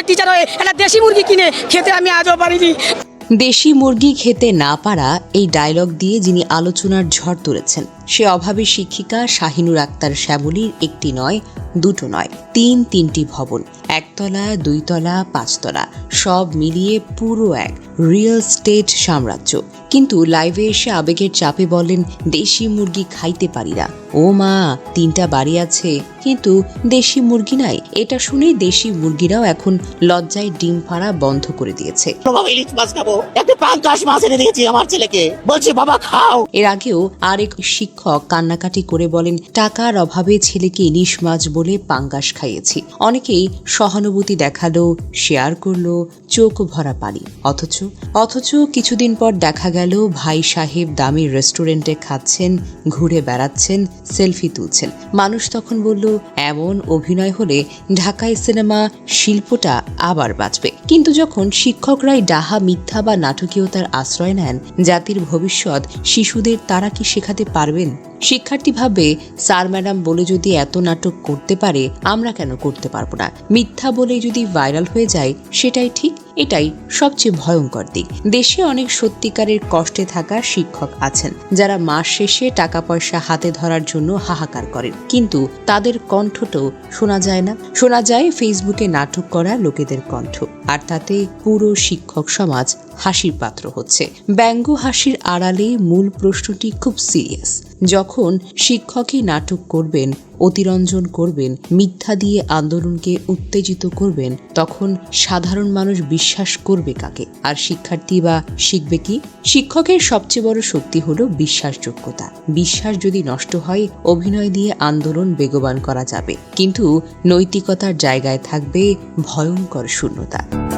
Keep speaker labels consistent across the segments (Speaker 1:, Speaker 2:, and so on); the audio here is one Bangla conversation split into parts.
Speaker 1: স্কুলের টিচার হয়ে একটা দেশি মুরগি কিনে খেতে আমি আজও পারিনি।
Speaker 2: দেশি মুরগি খেতে না পারা এই ডায়লগ দিয়ে যিনি আলোচনার ঝড় তুলেছেন, সে অভাবী শিক্ষিকা শাহিনুর আক্তার শ্যাবলীর একটি নয়, দুটো নয়, তিন তিনটি ভবন। একতলা দুইতলা পাঁচতলা সব মিলিয়ে পুরো এক রিয়েল স্টেট সাম্রাজ্য। কিন্তু লাইভে এসে আবেগের চাপে বলেন দেশি মুরগি খাইতে পারি না। ও মা তিনটা বাড়ি আছে কিন্তু দেশি মুরগি নাই। এটা শুনেই দেশি মুরগিরাও এখন লজ্জায় ডিম পাড়া বন্ধ করে দিয়েছে।
Speaker 3: বাবা ইলিশ মাছ খাব। একটা পাঙ্কাশ মাছ এনে দিয়েছি আমার ছেলেকে। বলছি বাবা খাও।
Speaker 2: এর আগেও আরেক শিক্ষক কান্নাকাটি করে বলেন টাকার অভাবে ছেলেকে ইলিশ মাছ বলে পাঙ্গাস খাইয়েছি। অনেকেই সহানুভূতি দেখাল শেয়ার করল, চোখ ভরা পানি। অথচ অথচ কিছুদিন পর দেখা গেল, ভাই সাহেব দামি রেস্টুরেন্টে খাচ্ছেন, ঘুরে বেড়াচ্ছেন সেলফি তুলছেন। মানুষ তখন বলল, এমন অভিনয় হলে ঢাকায় সিনেমা শিল্পটা আবার বাঁচবে। কিন্তু যখন শিক্ষকরাই ডাহা, মিথ্যা বা নাটকীয়তার আশ্রয় নেন, জাতির ভবিষ্যৎ, শিশুদের তারা কি শেখাতে পারবেন? শিক্ষার্থী ভাবে, স্যার, ম্যাডাম, বলে যদি এত নাটক করতে পারে, আমরা কেন করতে পারব না? মিথ্যা বলে যদি ভাইরাল হয়ে যায় সেটাই ঠিক? এটাই সবচেয়ে ভয়ঙ্কর দিক। দেশে অনেক সত্যিকারের কষ্টে থাকা শিক্ষক আছেন, যারা মাস শেষে টাকা পয়সা হাতে ধরার জন্য হাহাকার করেন। কিন্তু তাদের কণ্ঠটাও শোনা যায় না। শোনা যায় ফেসবুকে নাটক করা লোকেদের কণ্ঠ, আর তাতে পুরো শিক্ষক সমাজ হাসির পাত্র হচ্ছে। ব্যঙ্গ হাসির আড়ালে মূল প্রশ্নটি খুব সিরিয়াস। যখন শিক্ষকই নাটক করবেন, অতিরঞ্জন করবেন, মিথ্যা দিয়ে আন্দোলনকে উত্তেজিত করবেন, তখন সাধারণ মানুষ বিশ্বাস করবে কাকে? আর শিক্ষার্থী বা শিখবে কি? শিক্ষকের সবচেয়ে বড় শক্তি হলো বিশ্বাসযোগ্যতা। বিশ্বাস যদি নষ্ট হয়, অভিনয় দিয়ে আন্দোলন বেগবান করা যাবে। কিন্তু নৈতিকতার জায়গায় থাকবে ভয়ঙ্কর শূন্যতা।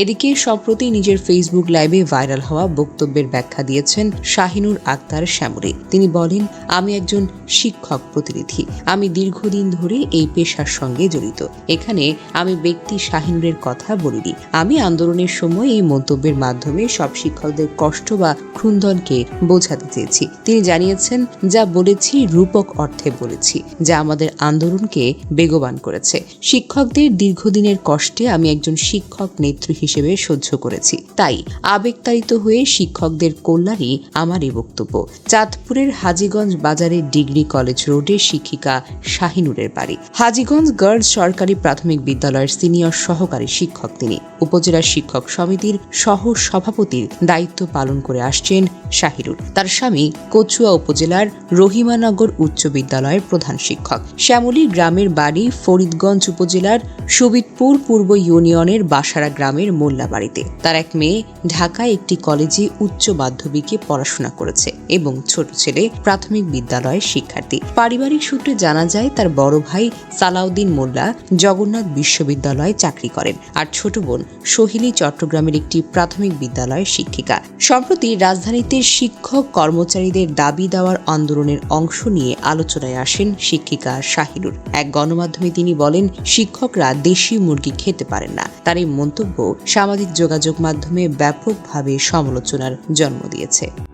Speaker 2: এদিকে সম্প্রতি নিজের ফেসবুক লাইভে ভাইরাল হওয়া বক্তব্যের ব্যাখ্যা দিয়েছেন শাহিনুর আক্তার শ্যামলী। তিনি বলেন, আমি একজন শিক্ষক প্রতিনিধি। আমি দীর্ঘদিন ধরে এই পেশার সঙ্গে জড়িত। এখানে আমি ব্যক্তি শাহিনুরের কথা বলিনি। আমি আন্দোলনের সময় এই মন্তব্যের মাধ্যমে সব শিক্ষকদের কষ্ট বা ক্রুন্দনকে বোঝাতে চেয়েছি। তিনি জানিয়েছেন, যা বলেছি রূপক অর্থে বলেছি। যা আমাদের আন্দোলনকে বেগবান করেছে। শিক্ষকদের দীর্ঘদিনের কষ্টে আমি একজন শিক্ষক নেত্রী হিসেবে সহ্য করেছি। তাই আবেগতাড়িত হয়ে শিক্ষকদের কল্যাণই আমার এই বক্তব্য। চাঁদপুরের হাজীগঞ্জ বাজারের ডিগ্রি কলেজ রোডে শিক্ষিকা শাহিনুরের বাড়ি। হাজীগঞ্জ গার্লস সরকারি প্রাথমিক বিদ্যালয়ের সিনিয়র সহকারী শিক্ষক তিনি। উপজেলা শিক্ষক সমিতির সহ সভাপতির দায়িত্ব পালন করে আসছেন শাহিরুল তার স্বামী কচুয়া উপজেলার রহিমানগর উচ্চ বিদ্যালয়ের প্রধান শিক্ষক। শ্যামলী গ্রামের বাড়ি ফরিদগঞ্জ উপজেলার সুবিদপুর পূর্ব ইউনিয়নের বাসারা গ্রামের মোল্লাবাড়িতে তার এক মেয়ে ঢাকায় একটি কলেজে উচ্চ মাধ্যমিকে পড়াশোনা করেছে এবং ছোট ছেলে প্রাথমিক বিদ্যালয়ের শিক্ষার্থী। পারিবারিক সূত্রে জানা যায়, তার বড় ভাই সালাউদ্দিন মোল্লা জগন্নাথ বিশ্ববিদ্যালয়ে চাকরি করেন আর ছোট বোন সোহিনী চট্টগ্রামের একটি প্রাথমিক বিদ্যালয়ের শিক্ষিকা। সম্প্রতি রাজধানীতে শিক্ষক কর্মচারীদের দাবি দেওয়ার আন্দোলনের অংশ নিয়ে আলোচনায় আসেন শিক্ষিকা শাহিনুর। এক গণমাধ্যমে তিনি বলেন, শিক্ষকরা দেশি মুরগি খেতে পারেন না। তার এই মন্তব্য সামাজিক যোগাযোগ মাধ্যমে ব্যাপকভাবে সমালোচনার জন্ম দিয়েছে।